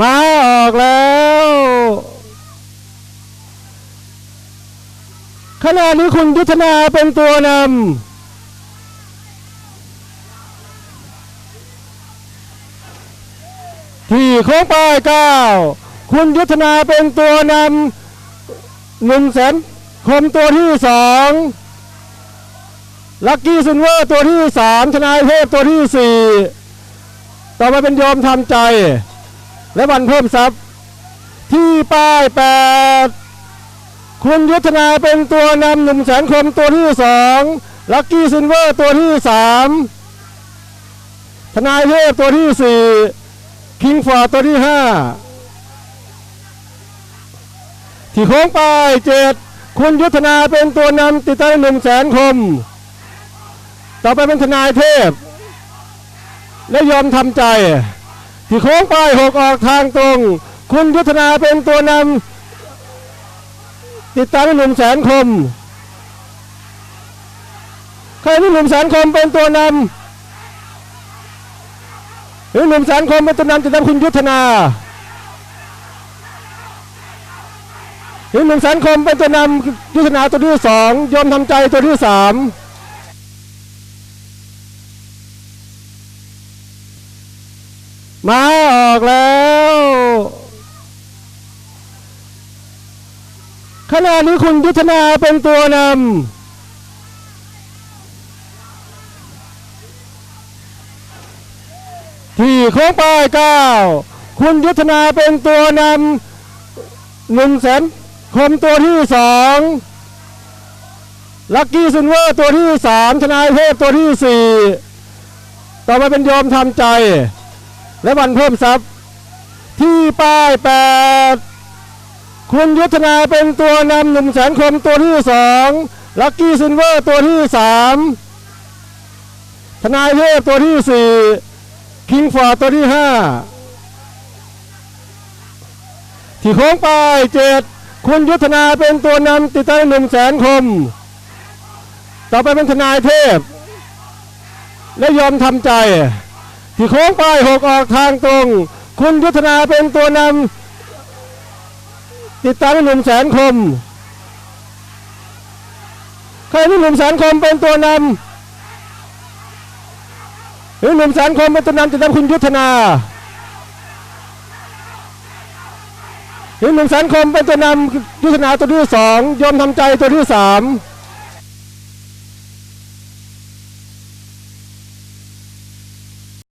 มาออกแล้วขณะนี้คุณยุทธนาเป็นตัวนำที่โค้งป้ายเก้าคุณยุทธนาเป็นตัวนำหนึ่งแสนคมตัวที่สองลักกี้ซินเวอร์ตัวที่สามทนายเทพตัวที่สี่ต่อมาเป็นโยมทำใจ และวันเพิ่มทรัพย์ ที่ป้ายแปดคุณยุทธนาเป็นตัวนำหนึ่งแสนคมตัวที่สองลักกี้ซินเวอร์ตัวที่สามทนายเทพตัวที่สี่คิงฟอร์ดตัวที่ห้าที่โค้งป้ายเจ็ดคุณยุทธนาเป็นตัวนำติดตั้งหนึ่งแสนคม ต่อไปเป็นทนายเทพ และยอมทำใจ ที่โค้งไปหกออกทางตรง คุณยุทธนาเป็นตัวนำติดตามหนุ่มแสนคมใครที่หนุ่มแสนคมเป็นตัวนำหรือหนุ่มแสนคมเป็นตัวนำติดตามคุณยุทธนาหรือหนุ่มแสนคมเป็นตัวนำยุทธนาตัวที่สองยอมทำใจตัวที่สาม มาออกแล้วขณะนี้คุณยุทธนาเป็นตัวนำที่โค้งป้ายเก้าคุณยุทธนาเป็นตัวนำหนึ่งแสนคมตัวที่สองลักกี้ซินเวอร์ตัวที่สามทนายเทพตัวที่สี่ต่อมาเป็นโยมทำใจ และวันเพิ่มทรัพย์ ที่ป้ายแปดคุณยุทธนาเป็นตัวนำหนึ่งแสนคมตัวที่สองลักกี้ซินเวอร์ตัวที่สามทนายเทพตัวที่สี่คิงฟอร์ดตัวที่ห้าที่โค้งป้ายเจ็ดคุณยุทธนาเป็นตัวนำติดตั้งหนึ่งแสนคม ต่อไปเป็นทนายเทพ และยอมทำใจ ที่โค้งไปหกออกทางตรง คุณยุทธนาเป็นตัวนำติดตามหนุ่มแสนคมใครที่หนุ่มแสนคมเป็นตัวนำหรือหนุ่มแสนคมเป็นตัวนำติดตามคุณยุทธนาหรือหนุ่มแสนคมเป็นตัวนำยุทธนาตัวที่สองยอมทำใจตัวที่สาม